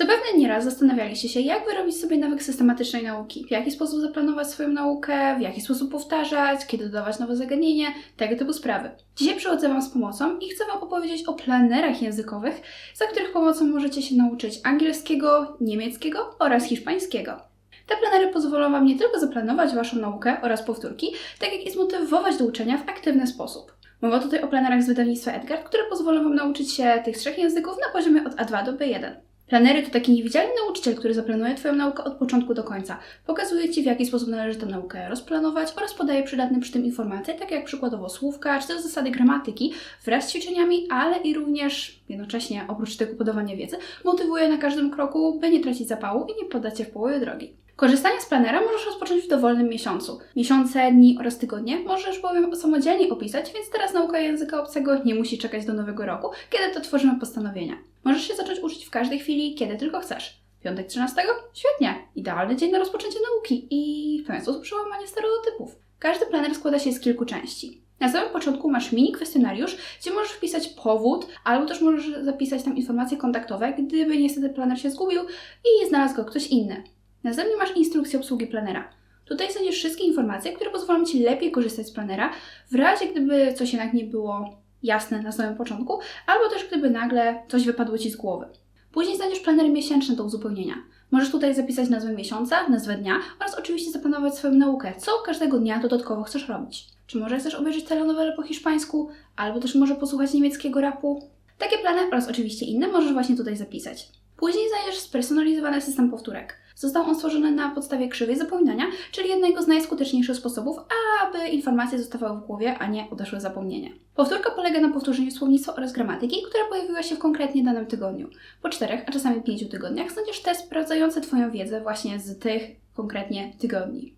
Zapewne nieraz zastanawialiście się, jak wyrobić sobie nawyk systematycznej nauki, w jaki sposób zaplanować swoją naukę, w jaki sposób powtarzać, kiedy dodawać nowe zagadnienie, tego typu sprawy. Dzisiaj przychodzę Wam z pomocą i chcę Wam opowiedzieć o planerach językowych, za których pomocą możecie się nauczyć angielskiego, niemieckiego oraz hiszpańskiego. Te planery pozwolą Wam nie tylko zaplanować Waszą naukę oraz powtórki, tak jak i zmotywować do uczenia w aktywny sposób. Mowa tutaj o planerach z wydawnictwa Edgar, które pozwolą Wam nauczyć się tych trzech języków na poziomie od A2 do B1. Planery to taki niewidzialny nauczyciel, który zaplanuje Twoją naukę od początku do końca. Pokazuje Ci, w jaki sposób należy tę naukę rozplanować oraz podaje przydatne przy tym informacje, takie jak przykładowo słówka czy też zasady gramatyki wraz z ćwiczeniami, ale i również jednocześnie, oprócz tego podawania wiedzy, motywuje na każdym kroku, by nie tracić zapału i nie poddać się w połowie drogi. Korzystanie z planera możesz rozpocząć w dowolnym miesiącu. Miesiące, dni oraz tygodnie możesz bowiem samodzielnie opisać, więc teraz nauka języka obcego nie musi czekać do nowego roku, kiedy to tworzymy postanowienia. Możesz się zacząć uczyć w każdej chwili, kiedy tylko chcesz. Piątek 13? Świetnie! Idealny dzień na rozpoczęcie nauki i w pewien sposób przełamanie stereotypów. Każdy planer składa się z kilku części. Na samym początku masz mini kwestionariusz, gdzie możesz wpisać powód, albo też możesz zapisać tam informacje kontaktowe, gdyby niestety planer się zgubił i znalazł go ktoś inny. Następnie masz instrukcję obsługi planera. Tutaj znajdziesz wszystkie informacje, które pozwolą Ci lepiej korzystać z planera, w razie gdyby coś jednak nie było jasne na samym początku, albo też gdyby nagle coś wypadło Ci z głowy. Później znajdziesz planery miesięczne do uzupełnienia. Możesz tutaj zapisać nazwę miesiąca, nazwę dnia oraz oczywiście zaplanować swoją naukę, co każdego dnia dodatkowo chcesz robić. Czy może chcesz obejrzeć telenowelę po hiszpańsku, albo też może posłuchać niemieckiego rapu? Takie plany oraz oczywiście inne możesz właśnie tutaj zapisać. Później znajdziesz spersonalizowany system powtórek. Został on stworzony na podstawie krzywej zapominania, czyli jednego z najskuteczniejszych sposobów, aby informacje zostawały w głowie, a nie odeszły zapomnienie. Powtórka polega na powtórzeniu słownictwa oraz gramatyki, która pojawiła się w konkretnie danym tygodniu. Po czterech, a czasami pięciu tygodniach znajdziesz test sprawdzający Twoją wiedzę właśnie z tych konkretnie tygodni.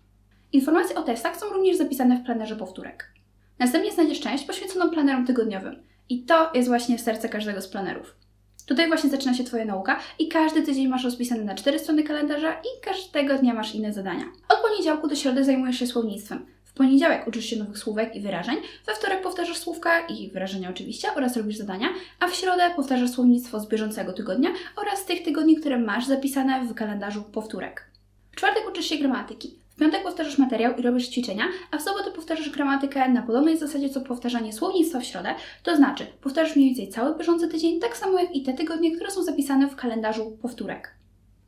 Informacje o testach są również zapisane w planerze powtórek. Następnie znajdziesz część poświęconą planerom tygodniowym. I to jest właśnie serce każdego z planerów. Tutaj właśnie zaczyna się Twoja nauka i każdy tydzień masz rozpisany na cztery strony kalendarza i każdego dnia masz inne zadania. Od poniedziałku do środy zajmujesz się słownictwem. W poniedziałek uczysz się nowych słówek i wyrażeń, we wtorek powtarzasz słówka i wyrażenia oczywiście oraz robisz zadania, a w środę powtarzasz słownictwo z bieżącego tygodnia oraz tych tygodni, które masz zapisane w kalendarzu powtórek. W czwartek uczysz się gramatyki. Piątek powtarzasz materiał i robisz ćwiczenia, a w sobotę powtarzasz gramatykę na podobnej zasadzie co powtarzanie słownictwa w środę, to znaczy powtarzasz mniej więcej cały bieżący tydzień, tak samo jak i te tygodnie, które są zapisane w kalendarzu powtórek.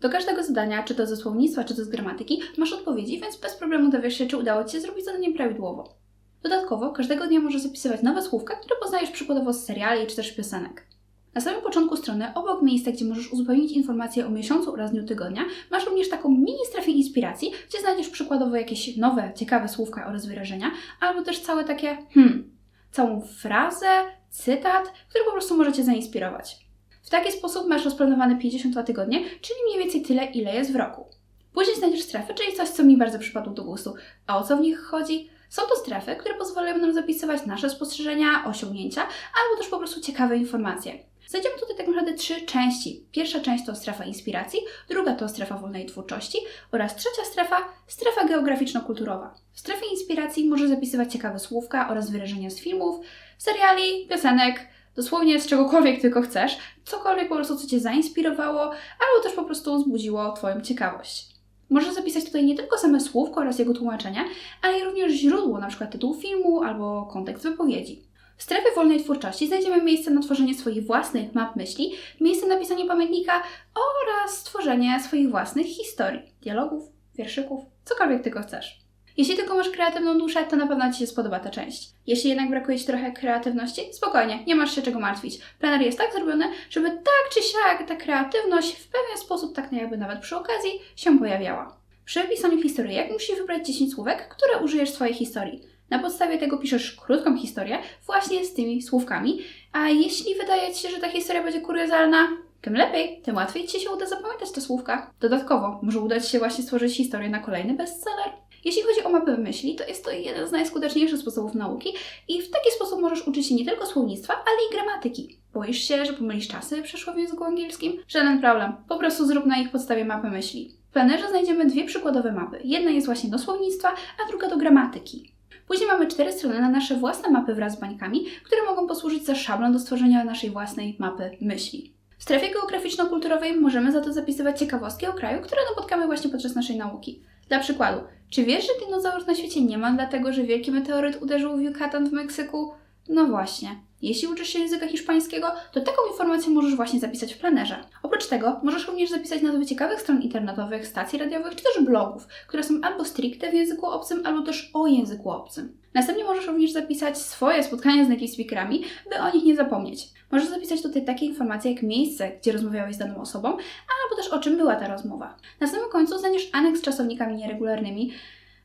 Do każdego zadania, czy to ze słownictwa, czy to z gramatyki, masz odpowiedzi, więc bez problemu dowiesz się, czy udało Ci się zrobić zadanie prawidłowo. Dodatkowo, każdego dnia możesz zapisywać nowe słówka, które poznajesz przykładowo z seriali czy też piosenek. Na samym początku strony, obok miejsca, gdzie możesz uzupełnić informacje o miesiącu oraz dniu tygodnia, masz również taką mini strefę inspiracji, gdzie znajdziesz przykładowo jakieś nowe, ciekawe słówka oraz wyrażenia, albo też całe takie hmm, całą frazę, cytat, który po prostu możecie zainspirować. W taki sposób masz rozplanowane 52 tygodnie, czyli mniej więcej tyle, ile jest w roku. Później znajdziesz strefy, czyli coś, co mi bardzo przypadło do gustu. A o co w nich chodzi? Są to strefy, które pozwalają nam zapisywać nasze spostrzeżenia, osiągnięcia, albo też po prostu ciekawe informacje. Znajdziemy tutaj tak naprawdę trzy części. Pierwsza część to strefa inspiracji, druga to strefa wolnej twórczości oraz trzecia strefa strefa geograficzno-kulturowa. W strefie inspiracji możesz zapisywać ciekawe słówka oraz wyrażenia z filmów, seriali, piosenek, dosłownie z czegokolwiek tylko chcesz, cokolwiek po prostu co Cię zainspirowało, albo też po prostu wzbudziło Twoją ciekawość. Możesz zapisać tutaj nie tylko same słówko oraz jego tłumaczenie, ale również źródło, np. tytuł filmu albo kontekst wypowiedzi. W strefie wolnej twórczości znajdziemy miejsce na tworzenie swoich własnych map myśli, miejsce na pisanie pamiętnika oraz stworzenie swoich własnych historii, dialogów, wierszyków, cokolwiek tylko chcesz. Jeśli tylko masz kreatywną duszę, to na pewno Ci się spodoba ta część. Jeśli jednak brakuje Ci trochę kreatywności, spokojnie, nie masz się czego martwić. Planer jest tak zrobiony, żeby tak czy siak ta kreatywność w pewien sposób, tak jakby nawet przy okazji, się pojawiała. Przy pisaniu historyjek musisz wybrać 10 słówek, które użyjesz w swojej historii. Na podstawie tego piszesz krótką historię właśnie z tymi słówkami, a jeśli wydaje Ci się, że ta historia będzie kuriozalna, tym lepiej, tym łatwiej Ci się uda zapamiętać te słówka. Dodatkowo, może udać się właśnie stworzyć historię na kolejny bestseller. Jeśli chodzi o mapy myśli, to jest to jeden z najskuteczniejszych sposobów nauki i w taki sposób możesz uczyć się nie tylko słownictwa, ale i gramatyki. Boisz się, że pomylisz czasy przeszło w języku angielskim? Żaden problem. Po prostu zrób na ich podstawie mapę myśli. W planerze znajdziemy dwie przykładowe mapy. Jedna jest właśnie do słownictwa, a druga do gramatyki. Później mamy cztery strony na nasze własne mapy wraz z bańkami, które mogą posłużyć za szablon do stworzenia naszej własnej mapy myśli. W strefie geograficzno-kulturowej możemy za to zapisywać ciekawostki o kraju, które napotkamy właśnie podczas naszej nauki. Dla przykładu, czy wiesz, że dinozaurów na świecie nie ma, dlatego że wielki meteoryt uderzył w Yucatan w Meksyku? No właśnie. Jeśli uczysz się języka hiszpańskiego, to taką informację możesz właśnie zapisać w planerze. Oprócz tego możesz również zapisać nazwy ciekawych stron internetowych, stacji radiowych czy też blogów, które są albo stricte w języku obcym, albo też o języku obcym. Następnie możesz również zapisać swoje spotkania z native speakerami, by o nich nie zapomnieć. Możesz zapisać tutaj takie informacje jak miejsce, gdzie rozmawiałeś z daną osobą, albo też o czym była ta rozmowa. Na samym końcu znajdziesz aneks z czasownikami nieregularnymi,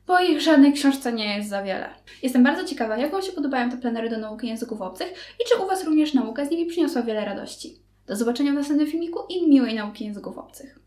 bo ich żadnej książce nie jest za wiele. Jestem bardzo ciekawa, jak Wam się podobają te planery do nauki języków obcych i czy u Was również nauka z nimi przyniosła wiele radości. Do zobaczenia w następnym filmiku i miłej nauki języków obcych.